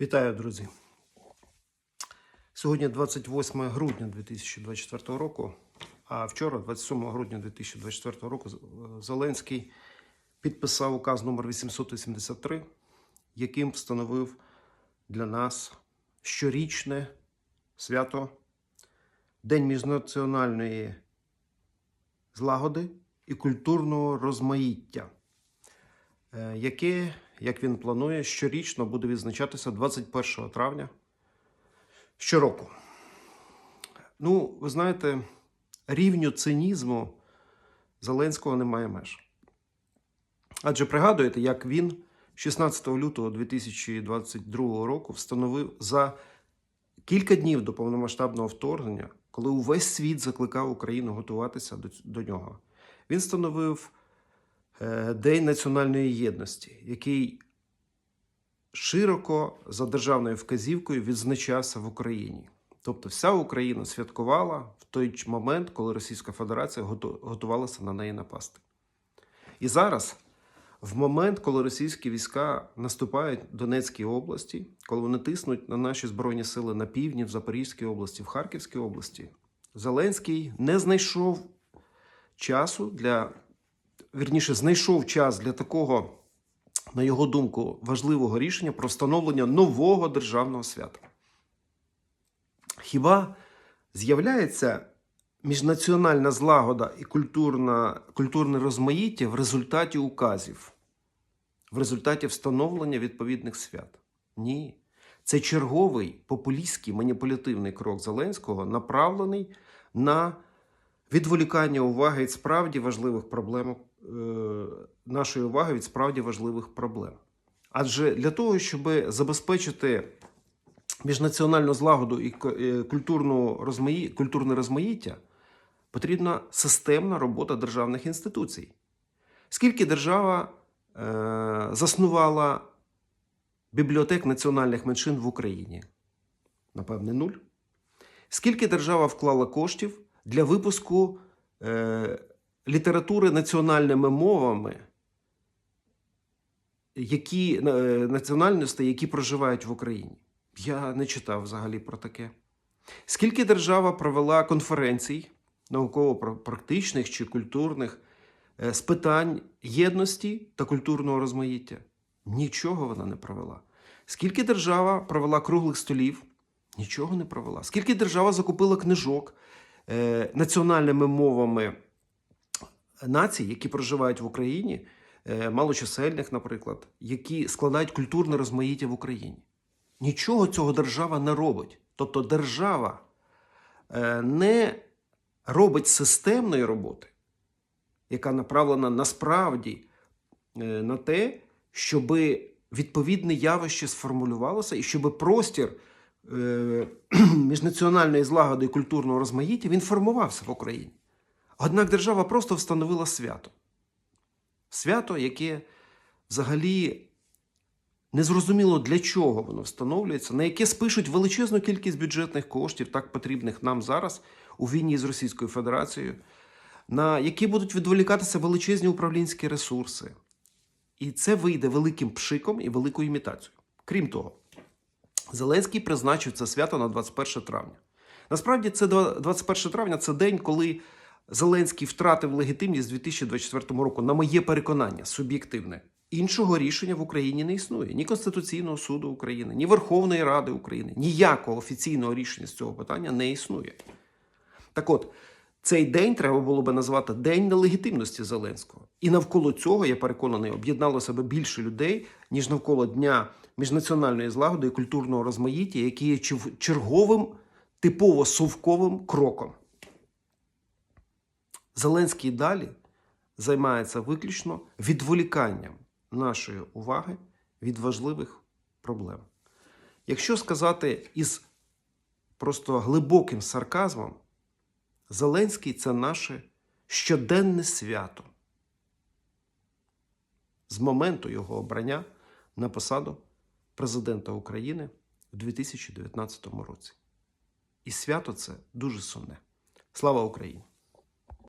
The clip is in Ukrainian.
Вітаю, друзі. Сьогодні 28 грудня 2024 року, а вчора, 27 грудня 2024 року, Зеленський підписав указ номер 883, яким встановив для нас щорічне свято День міжнаціональної злагоди і культурного розмаїття е, яке, як він планує, щорічно буде відзначатися 21 травня щороку. Ну, ви знаєте, рівню цинізму Зеленського немає меж. Адже пригадуєте, як він 16 лютого 2022 року встановив за кілька днів до повномасштабного вторгнення, коли увесь світ закликав Україну готуватися до, нього. Він встановив День національної єдності, який широко за державною вказівкою відзначався в Україні. Тобто вся Україна святкувала в той момент, коли Російська Федерація готувалася на неї напасти. І зараз, в момент, коли російські війська наступають в Донецькій області, коли вони тиснуть на наші збройні сили на півдні, в Запорізькій області, в Харківській області, Зеленський не знайшов часу для вірніше, знайшов час для такого, на його думку, важливого рішення про встановлення нового державного свята. Хіба з'являється міжнаціональна злагода і культурна, культурне розмаїття в результаті указів, в результаті встановлення відповідних свят? Ні. Це черговий популістський маніпулятивний крок Зеленського, направлений на відволікання уваги від справді важливих проблем, нашої уваги від справді важливих проблем. Адже для того, щоб забезпечити міжнаціональну злагоду і е, культурну розмаї... культурне розмаїття, потрібна системна робота державних інституцій. Скільки держава е, заснувала бібліотек національних меншин в Україні? Напевне, нуль. Скільки держава вклала коштів для випуску е, літератури національними мовами, які, е, національностей, які проживають в Україні? Я не читав взагалі про таке. Скільки держава провела конференцій, науково-практичних чи культурних, е, з питань єдності та культурного розмаїття? Нічого вона не провела. Скільки держава провела круглих столів? Нічого не провела. Скільки держава закупила книжок е, національними мовами націй, які проживають в Україні, е, малочисельних, наприклад, які складають культурне розмаїття в Україні? Нічого цього держава не робить. Тобто держава е, не робить системної роботи, яка направлена насправді е, на те, щоб відповідне явище сформулювалося і щоб простір міжнаціональної злагоди і культурного розмаїття він формувався в Україні. Однак держава просто встановила свято. Свято, яке взагалі незрозуміло для чого воно встановлюється, на яке спишуть величезну кількість бюджетних коштів, так потрібних нам зараз у війні з Російською Федерацією, на які будуть відволікатися величезні управлінські ресурси. І це вийде великим пшиком і великою імітацією. Крім того, Зеленський призначив це свято на 21 травня. Насправді, це 21 травня це день, коли Зеленський втратив легітимність 2024 року, на моє переконання, суб'єктивне. Іншого рішення в Україні не існує ні Конституційного суду України, ні Верховної Ради України. Ніякого офіційного рішення з цього питання не існує. Так от, цей день треба було би назвати День нелегітимності Зеленського. І навколо цього, я переконаний, об'єдналося би більше людей, ніж навколо Дня міжнаціональної злагоди і культурного розмаїття, який є черговим, типово совковим кроком. Зеленський далі займається виключно відволіканням нашої уваги від важливих проблем. Якщо сказати із просто глибоким сарказмом, Зеленський це наше щоденне свято з моменту його обрання на посаду президента України в 2019 році. І свято це дуже сумне. Слава Україні!